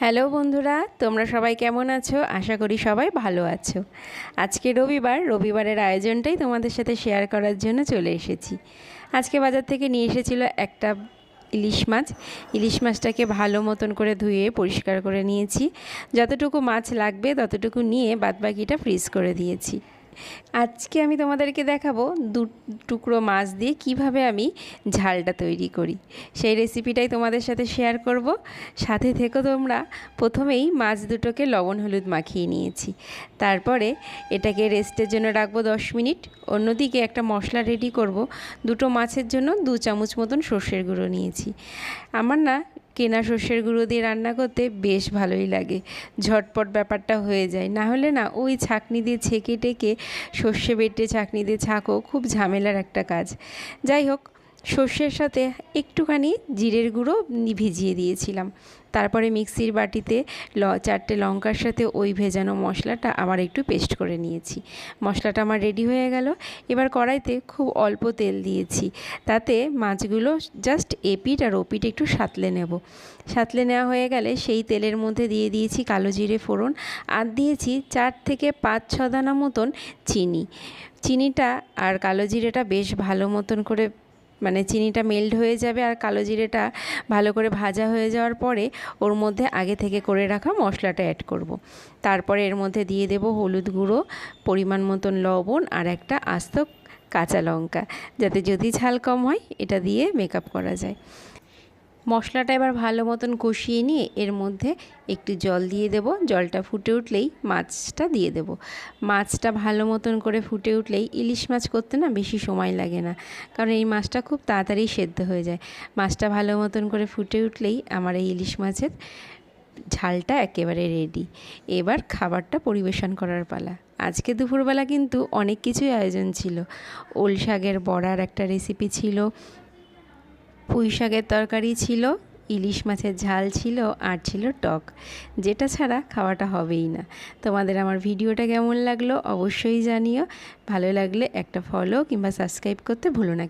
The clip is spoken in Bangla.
হ্যালো বন্ধুরা, তোমরা সবাই কেমন আছো? আশা করি সবাই ভালো আছো। আজকে রবিবার, রবিবারের আয়োজনটাই তোমাদের সাথে শেয়ার করার জন্য চলে এসেছি। আজকে বাজার থেকে নিয়ে এসেছিল একটা ইলিশ মাছ। ইলিশ মাছটাকে ভালো মতন করে ধুয়ে পরিষ্কার করে নিয়েছি। যতটুকু মাছ লাগবে ততটুকু নিয়ে বাদবাকিটা ফ্রিজ করে দিয়েছি। আজকে আমি তোমাদেরকে দেখাবো দু টুকরো মাছ দিয়ে কীভাবে আমি ঝালটা তৈরি করি। সেই রেসিপিটাই তোমাদের সাথে শেয়ার করব। সাথে থেকো তোমরা। প্রথমেই মাছ দুটোকে লবণ হলুদ মাখিয়ে নিয়েছি। তারপরে এটাকে রেস্টের জন্য রাখব দশ মিনিট। অন্যদিকে একটা মশলা রেডি করব। দুটো মাছের জন্য দু চামচ মতন সর্ষের গুঁড়ো নিয়েছি। আমার না কেনা শস্যের গুঁড়ো দিয়ে রান্না করতে বেশ ভালোই লাগে। ঝটপট ব্যাপারটা হয়ে যায়। না হলে না, ওই ছাকনি দিয়ে ছেঁকে টেকে সর্ষে বেটে ছাকনি দিয়ে ছাঁকো, খুব ঝামেলার একটা কাজ। যাই হোক সর্ষের সাথে একটুখানি জিরের গুঁড়ো ভিজিয়ে দিয়েছিলাম। তারপরে মিক্সির বাটিতে ল চারটে লঙ্কার সাথে ওই ভেজানো মশলাটা আবার একটু পেস্ট করে নিয়েছি। মশলাটা আমার রেডি হয়ে গেল। এবার কড়াইতে খুব অল্প তেল দিয়েছি। তাতে মাছগুলো জাস্ট এপিট আর ওপিট একটু সাতলে নেব। সাতলে নেওয়া হয়ে গেলে সেই তেলের মধ্যে দিয়ে দিয়েছি কালো জিরে ফোড়ন আর দিয়েছি চার থেকে পাঁচ ছ দানা মতন চিনি। চিনিটা আর কালো জিরেটা বেশ ভালো মতন করে মানে চিনিটা মেল্ট হয়ে যাবে আর কালো জিরেটা ভালো করে ভাজা হয়ে যাওয়ার পরে ওর মধ্যে আগে থেকে করে রাখা মশলাটা অ্যাড করব। তারপরে এর মধ্যে দিয়ে দেব হলুদ গুঁড়ো, পরিমাণ মতন লবণ আর একটা আস্ত কাঁচা লঙ্কা যাতে যদি ঝাল কম হয়, এটা দিয়ে মেকআপ করা যায় মশলাটা এবার ভালো মতন কষিয়ে নিয়ে এর মধ্যে একটু জল দিয়ে দেব। জলটা ফুটে উঠলেই মাছটা দিয়ে দেব। মাছটা ভালো মতন করে ফুটে উঠলেই ইলিশ মাছ করতে না বেশি সময় লাগে না, কারণ এই মাছটা খুব তাড়াতাড়ি সেদ্ধ হয়ে যায়। মাছটা ভালো মতন করে ফুটে উঠলেই আমার এই ইলিশ মাছের ঝালটা একেবারে রেডি এবার খাবারটা পরিবেশন করার পালা। আজকে দুপুরবেলা কিন্তু অনেক কিছুই আয়োজন ছিল। ওল শাকের বড়ার একটা রেসিপি ছিল পুঁই শাকের তরকারি ছিল, ইলিশ মাছের ঝাল ছিল, আর ছিল টক। যেটা ছাড়া খাওয়াটা হবেই না। তোমাদের আমার ভিডিওটা কেমন লাগল অবশ্যই জানিও। ভালো লাগলে একটা ফলো কিংবা সাবস্ক্রাইব করতে ভুলো না।